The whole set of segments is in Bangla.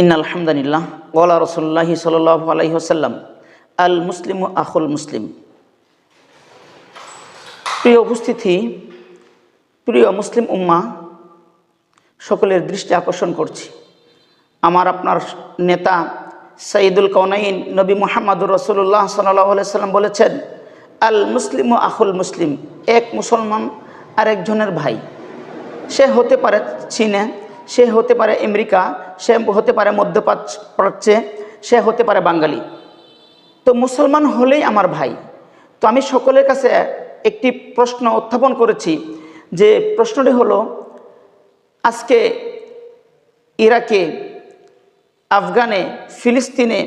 ইন আলহামদুলিল্লাহ। ওয়ালা রসুল্লাহি সাল্লাহ আসাল্লাম আল মুসলিম আখুল মুসলিম। প্রিয় উপস্থিতি, প্রিয় মুসলিম উম্মা, সকলের দৃষ্টি আকর্ষণ করছি। আমার আপনার নেতা সঈদুল কৌনাইন নবী মোহাম্মদুর রসুল্লাহ সাল্লাহ সাল্লাম বলেছেন আল মুসলিম আখুল মুসলিম, এক মুসলমান আরেকজনের ভাই। সে হতে পারে চীনে সে হতে পারে আমেরিকা, সে হতে পারে মধ্যপ্রাচ্যে সে হতে পারে বাঙালি। তো মুসলমান হলেই আমার ভাই। তো আমি সকলের কাছে একটি প্রশ্ন উত্থাপন করেছি যে প্রশ্নটি হলো, আজকে ইরাকে, আফগানে, ফিলিস্তিনে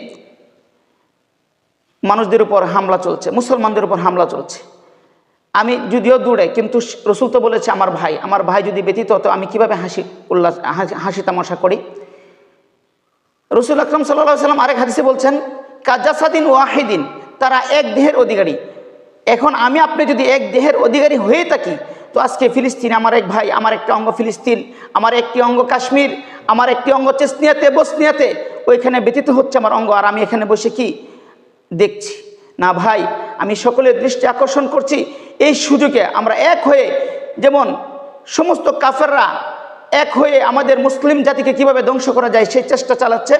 মানুষদের উপর হামলা চলছে, মুসলমানদের উপর হামলা চলছে। আমি যদিও দূরে, কিন্তু রসুল তো বলেছে আমার ভাই। আমার ভাই যদি ব্যতীত হতো আমি কীভাবে হাসি উল্লাস, হাসি- তামাশা করি? রসুল আকরম সাল্লাহ সাল্লাম আরেক হাদিসে বলছেন, কাজাসাদিন ওয়াহিদিন তারা এক দেহের অধিকারী। এখন আমি, আপনি যদি এক দেহের অধিকারী হয়ে থাকি, তো আজকে ফিলিস্তিন আমার এক ভাই, আমার একটা অঙ্গ ফিলিস্তিন, আমার একটি অঙ্গ কাশ্মীর, আমার একটি অঙ্গ চেসনিয়াতে, বসনিয়াতে, ওইখানে ব্যতীত হচ্ছে আমার অঙ্গ। আর আমি এখানে বসে কি দেখছি? না ভাই, আমি সকলের দৃষ্টি আকর্ষণ করছি এই সুযোগে আমরা এক হয়ে যেমন সমস্ত কাফেররা এক হয়ে আমাদের মুসলিম জাতিকে কীভাবে ধ্বংস করা যায় সেই চেষ্টা চালাচ্ছে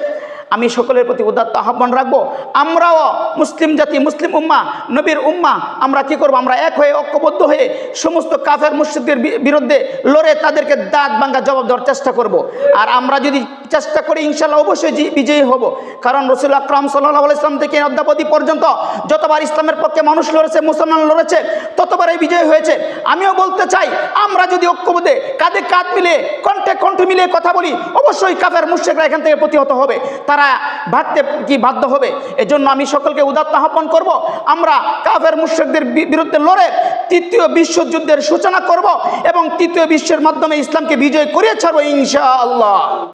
আমি সকলের প্রতি উদাত্ত আহ্বান রাখব। আমরাও মুসলিম জাতি, মুসলিম উম্মা, নবীর উম্মা, আমরা কি করব? আমরা এক হয়ে ঐক্যবদ্ধ হয়ে সমস্ত কাফের মুসজিদের বিরুদ্ধে লড়ে তাদেরকে দাঁত ভাঙ্গা জবাব দেওয়ার চেষ্টা করব। আর আমরা যদি চেষ্টা করি, ইনশাল্লাহ অবশ্যই বিজয়ী হব। কারণ রসুল আকরাম সাল্লাহ ইসলাম থেকে অদ্যাবধি পর্যন্ত যতবার ইসলামের পক্ষে মানুষ লড়েছে, মুসলমান লড়েছে, ততবারই বিজয় হয়েছে। আমিও বলতে চাই, আমরা যদি ঐক্যবোধে কাঁধে কাঁধ মিলে কণ্ঠে কণ্ঠ মিলিয়ে কথা বলি, অবশ্যই কাফের মুর্শেকরা এখান থেকে প্রতিহত হবে। তারা ভাবতে কি বাধ্য হবে? এজন্য আমি সকলকে উদাত্ত আহ্বান করব। আমরা কাফের মুশ্রেকদের বিরুদ্ধে লড়ে তৃতীয় বিশ্বযুদ্ধের সূচনা করব এবং তৃতীয় বিশ্বের মাধ্যমে ইসলামকে বিজয় করিয়ে ছাড়বো ইনশাআল্লাহ।